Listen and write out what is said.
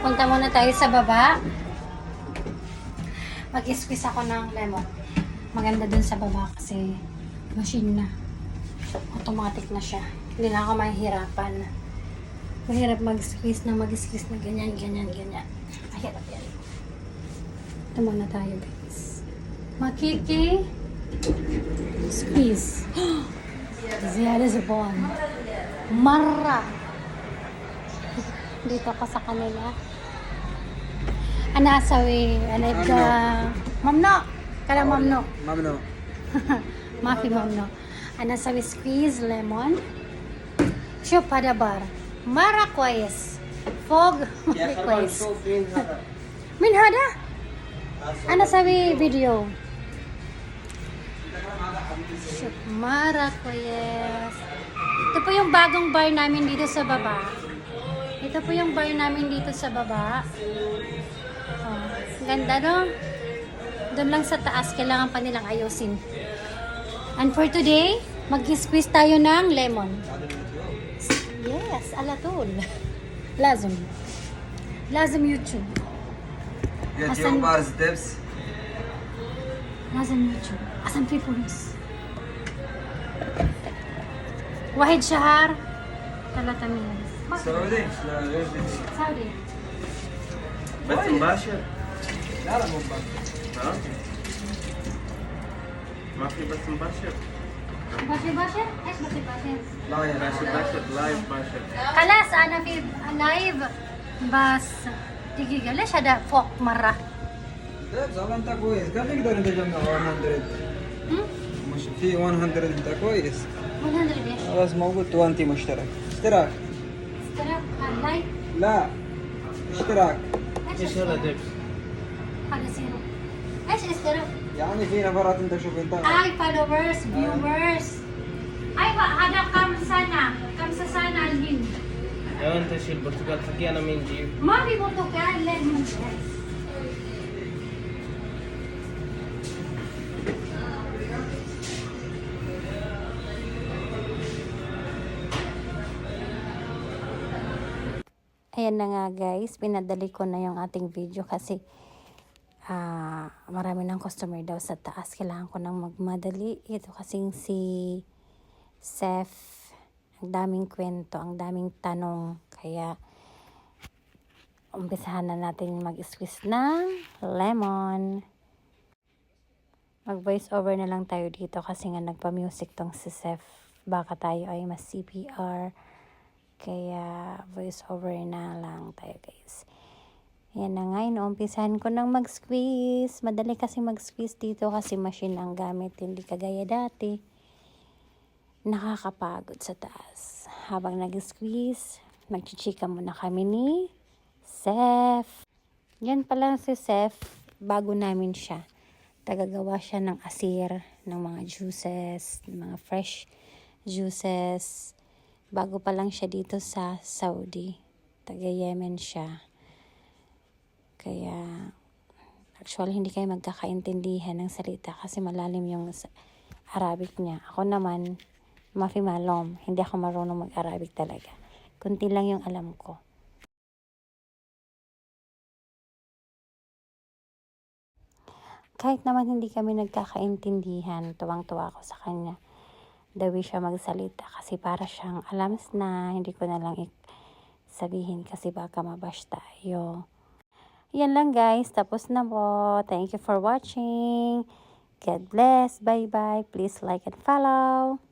Punta muna tayo sa baba. Mag-squeeze ako ng lemon. Maganda dun sa baba kasi machine na. Automatic na siya. Hindi na ako mahihirapan. Mahirap mag-squeeze na mag-squeeze na ganyan, ganyan, ganyan. Mahirap yan. Ito muna tayo guys. Makiki squeeze. Ziyada sa buwan. Mara dito ko sa kanila. Anasawi, anid ah, ka. Mamno! Kala mamno. Mamno. Mafi mamno. Anasawi squeeze lemon. Chupa da bar. Maracuais. Fog request. Minhada? Anasawi video. Maracuais. Ito po yung bagong bar namin dito sa baba. ito po yung bar namin dito sa baba oh, ganda no doon lang sa taas kailangan pa nilang ayusin And for today, mag-squeeze tayo ng lemon. Yes, ala طول. لازم. لازم يوتيوب. يوتيوب بارز تبس لازم يوتيوب. عشان في فلوس. واحد شهر ثلاثة مليون. سعودي لا غير بدي سعودي. بث مباشر لا لا مو بارز. ها ما في بث مباشر باشر باشر؟ ايش باشر باشر؟ لا يا باشر راشد باشر لايف باشر خلاص انا في لايف بس دقيقة ليش هذا فوق مرة؟ تبس والله انت كويس كيف نقدر نتجمع 100 هم؟ مش في 100 انت كويس 100 ايش؟ خلاص موجود 20 مشترك اشتراك اشتراك لايف لا. اشتراك. إيش هذا دبس؟ هذا زيرو إيش اشتراك؟ يعني في نفرات أنت شوف أنت. آي فولورز فيورز آي هذا كم سنة؟ كم سنة الحين لو أنت شيل البرتقال حقي أنا مين جيب. ما في برتقال لين Ayan na nga guys, pinadali ko na yung ating video kasi ah marami ng customer daw sa taas. Kailangan ko nang magmadali. Ito kasing si Seth. Ang daming kwento, ang daming tanong. Kaya umpisahan na natin mag-squeeze ng lemon. Mag-voice over na lang tayo dito kasi nga nagpa-music tong si Seth. Baka tayo ay mas CPR. Kaya voice over na lang tayo guys. Yan na nga, inuumpisahan ko nang mag-squeeze. Madali kasi mag-squeeze dito kasi machine ang gamit, hindi kagaya dati. Nakakapagod sa taas. Habang nag-squeeze, magchichika muna kami ni Seth. Yan pala si Seth, bago namin siya. Tagagawa siya ng asir, ng mga juices, ng mga fresh juices. Bago pa lang siya dito sa Saudi. Taga Yemen siya. Kaya, actually, hindi kayo magkakaintindihan ng salita kasi malalim yung Arabic niya. Ako naman, mafi malom. Hindi ako marunong mag-Arabic talaga. Kunti lang yung alam ko. Kahit naman hindi kami nagkakaintindihan, tuwang-tuwa ako sa kanya. Way siya magsalita kasi para siyang alams na, hindi ko na lang sabihin kasi baka mabash tayo. Yan lang guys, tapos na po. Thank you for watching. God bless. Bye-bye. Please like and follow.